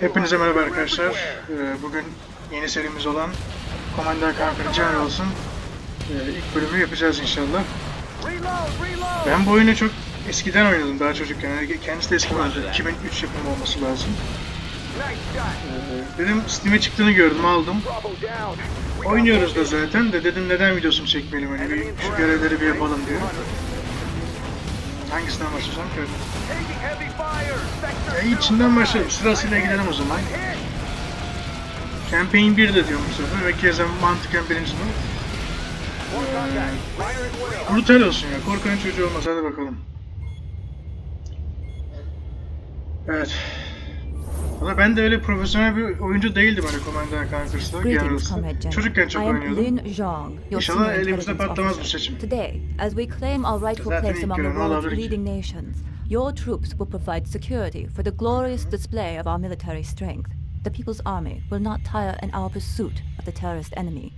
Hepinize merhaba arkadaşlar. Ee, Bugün yeni serimiz olan Commander Conquer Generals'ın e, ilk bölümü yapacağız inşallah. Ben bu oyunu çok eskiden oynadım daha çocukken. Kendisi de eski oyundu. 2003 yapımı olması lazım. Ee, Dedim Steam'e çıktığını gördüm aldım. Oynuyoruz da zaten de dedim neden videosunu çekmeyelim hani bir şu görevleri bir yapalım diye. Hangisinden başlayacağım ki? Ya içinden başlayalım. Sırasıyla gidelim o zaman. Campaign 1 de diyorum bu sefer ve keza mantıken birinci mi? Brutal olsun ya. Korkanın çocuğu olmaz. Hadi bakalım. Evet. Valla ben de öyle profesyonel bir oyuncu değildim hani Commander. Comrade General. Çocukken çok oynuyordum. İnşallah elimizde patlamaz bu seçim. Today, as we claim our rightful place among the world's leading nations, your troops will provide security for the glorious display of our military strength. The People's Army will not tire in our pursuit of the terrorist enemy.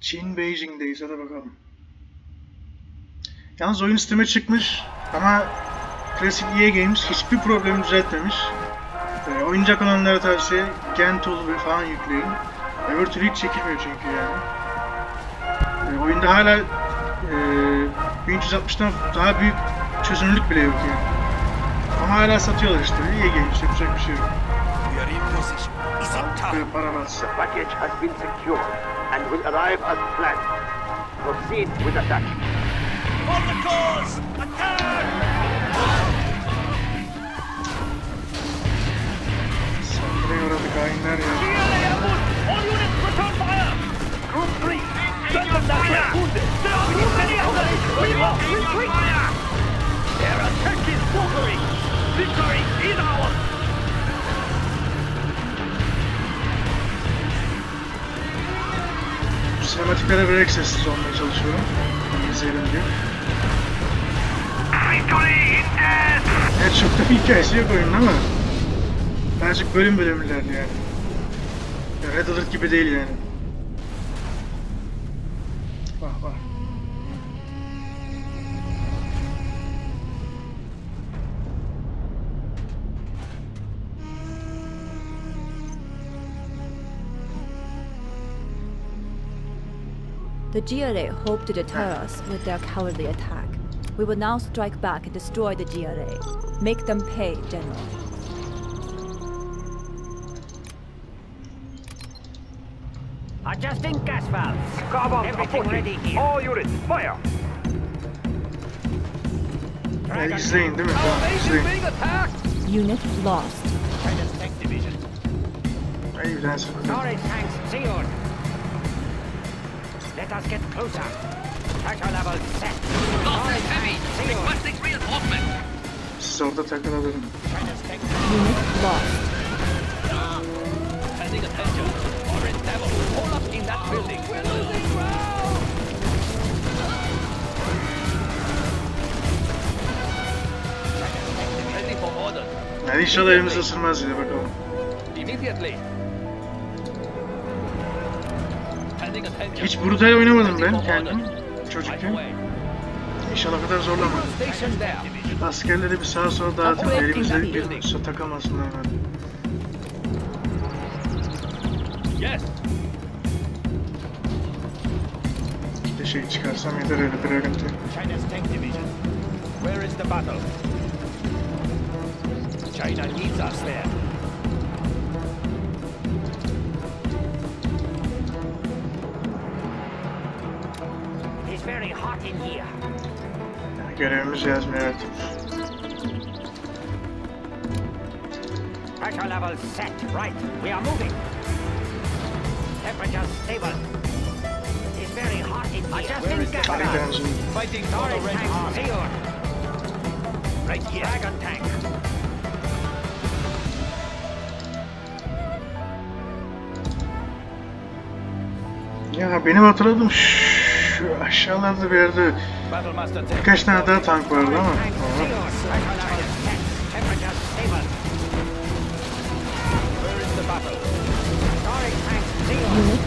Çin Beijing'deyiz hadi bakalım. Yalnız oyun Steam'e çıkmış ama klasik EA Games hiçbir problemi düzeltmemiş. Ee, oyuncak olanlara tavsiye Gen Tool ve falan yükleyin. Öbür türlü hiç çekilmiyor çünkü yani. Ee, oyunda hala e, 1360'tan daha büyük çözünürlük bile yok yani. Ama hala satıyorlar işte. EA Games yapacak bir şey yok. We are in position. It's up top. Böyle para varsa. The package has been secured and will arrive as planned. Proceed with attack. For the cause! Attack! Their attack is faltering! Victory is ours! Bu sinematiklere vererek sessiz olmaya çalışıyorum. İzleyelim diye. Victory in death! Da bir hikayesi yok oyunun ama birazcık bölüm yani. Ya Red Alert gibi değil yani. Vah vah. The GRA hope to deter us with their cowardly attack. We will now strike back and destroy the GRA. Make them pay, General. Adjusting gas valves. Carbon Everything ready here. All units, fire! Yeah, he's saying different things. being attacked! Unit lost. Predator Tech Division. I even Storage tanks sealed. Let us get closer. Pressure level set. Lost heavy. Requesting reinforcement. So the technology. Unit lost. Yani inşallah elimizi ısırmaz yine bakalım. Hiç brutal oynamadım ben kendim çocukken. İnşallah kadar zorlamadım. Askerleri bir sağa sola dağıtın elimizde bir su takılmasınlar hemen. Yes! Bir şey çıkarsam yeter öyle. China's tank division. Where is the battle? China needs us there. It's very hot in here. Yani görevimiz yazmıyor evet. Pressure level set. Right. We are moving. Temperature stable. It's very hot in here. Adjusting gas Hadi valve. gidelim şimdi. Fighting for the Storage Red tank Right here. Dragon tank. Ya benim hatırladığım şu aşağılarda bir yerde birkaç tane daha tank vardı ama. Unit?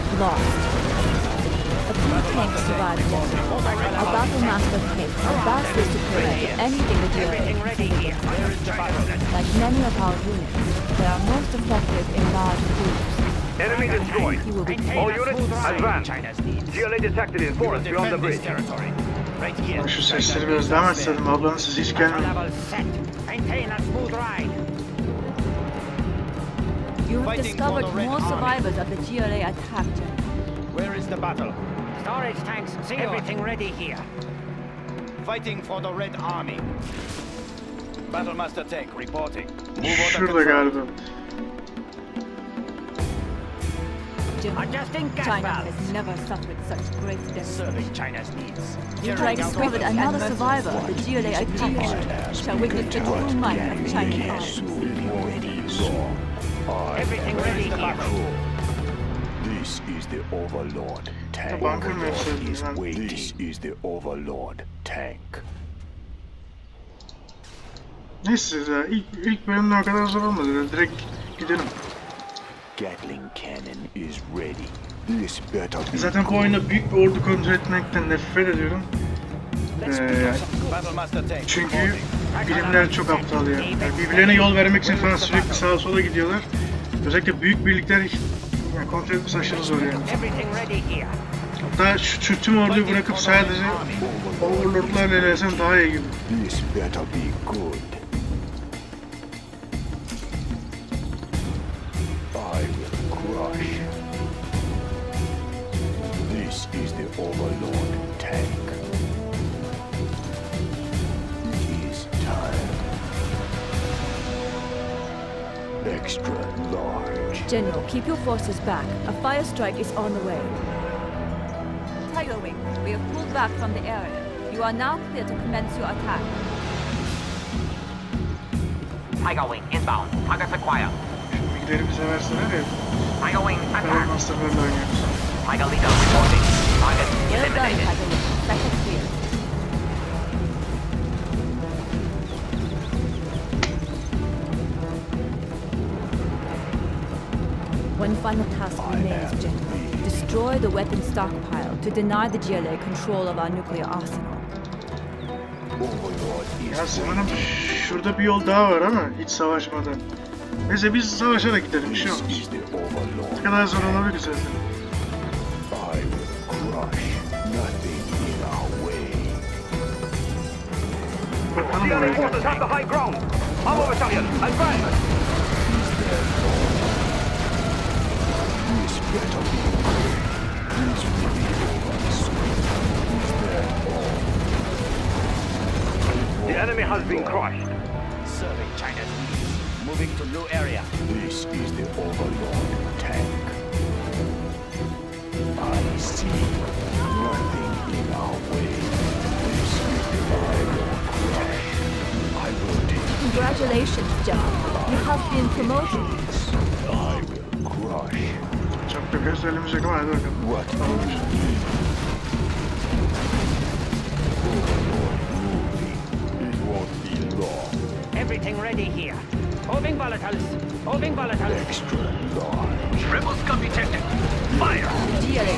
Like many of our units, they are most effective in large groups. Enemy destroyed. All units, advance. GLA detected in forest beyond the bridge. Şu sesleri biraz devam etsedim ablanın sizi hiç gelmiyor. You have discovered more survivors of the GLA attack. Where is the battle? Storage tanks see Everything ready here. Fighting for the Red Army. Battlemaster tank reporting. Şurada galiba. General, Adjusting gas China valves. has never suffered such great devastation. Serving China's needs. You have discovered another survivor of the GLA attack. Shall witness the true might of Chinese armies. Everything ready here. This is the Overlord tank. banka mı yapsaydın is waiting. This is the Overlord tank. Neyse ya ilk, ilk bölümde o kadar zor olmadı. Direkt gidelim. Gatling cannon is ready. This better be Zaten bu oyunda büyük bir ordu kontrol etmekten nefret ediyorum. Ee, çünkü birimler çok aptal ya. Yani birbirlerine yol vermek için falan sürekli sağa sola gidiyorlar. Özellikle büyük birlikler yani kontrol etmesi aşırı zor yani. Hatta şu, şu tüm orduyu bırakıp sadece overlordlarla ilerlesem daha iyi gibi. This better be good. Extra large. General, keep your forces back. A fire strike is on the way. Tiger Wing, we have pulled back from the area. You are now clear to commence your attack. Tiger Wing inbound. Targets acquired. Şu bilgileri bize verseler ya. Tiger Wing attack. Tiger Leader reporting. Target Well done. Tiger Wing. Second One final task remains, General. Destroy the weapon stockpile to deny the GLA control of our nuclear arsenal. Ya sanırım şurada bir yol daha var ama hiç savaşmadan. Neyse biz savaşarak gidelim bir şey olmaz. Ne kadar zor olabilir zaten. Bakalım oraya. The enemy has been crushed. Serving China's needs. Moving to new area. This is the Overlord tank. I see nothing in our way. This is the Overlord crush. I will take Congratulations, General. You have been promoted. I will crush. What? Everything ready here. Hoving volatiles. Hoving volatiles. Extra large. Rebels can be detected. Fire! DLA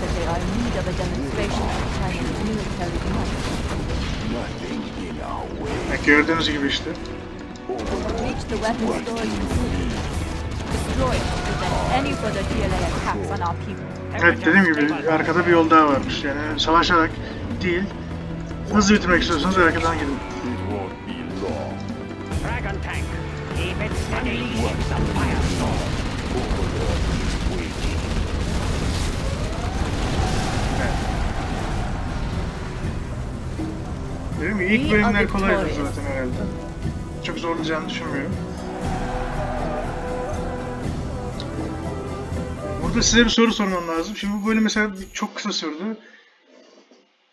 that they are in need of a demonstration of Italian military might. Nothing in our way. Gördüğünüz gibi işte. Reach the weapon storage need. Destroy it to prevent any further GLA attacks on our people. Evet dediğim gibi arkada bir yol daha varmış. Yani savaşarak değil. Hızlı bitirmek istiyorsanız arkadan gidin. Dragon tank. Keep it steady. Ships of firestorm. Overlord is waiting. Dedim ya ilk We bölümler kolaydı zaten herhalde. Çok zorlayacağını düşünmüyorum. Burada size bir soru sormam lazım. Şimdi bu bölüm mesela çok kısa sürdü.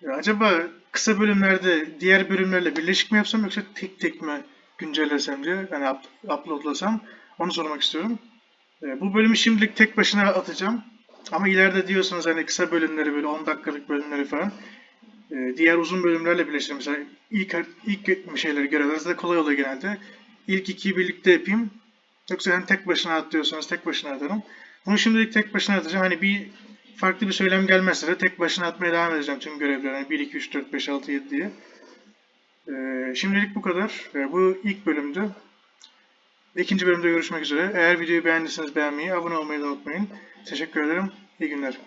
Ya acaba kısa bölümlerde diğer bölümlerle birleşik mi yapsam yoksa tek tek mi güncellesem diye yani up, uploadlasam onu sormak istiyorum. Ee, bu bölümü şimdilik tek başına atacağım. Ama ileride diyorsanız hani kısa bölümleri böyle 10 dakikalık bölümleri falan diğer uzun bölümlerle birleştireyim. Mesela ilk, ilk şeyleri görevler de kolay oluyor genelde. İlk ikiyi birlikte yapayım. Yoksa hani tek başına at diyorsanız tek başına atarım. Bunu şimdilik tek başına atacağım. Hani bir farklı bir söylem gelmezse de tek başına atmaya devam edeceğim tüm görevleri. Hani 1, 2, 3, 4, 5, 6, 7 diye. Ee, şimdilik bu kadar. Ee, bu ilk bölümdü. İkinci bölümde görüşmek üzere. Eğer videoyu beğendiyseniz beğenmeyi, abone olmayı da unutmayın. Teşekkür ederim. İyi günler.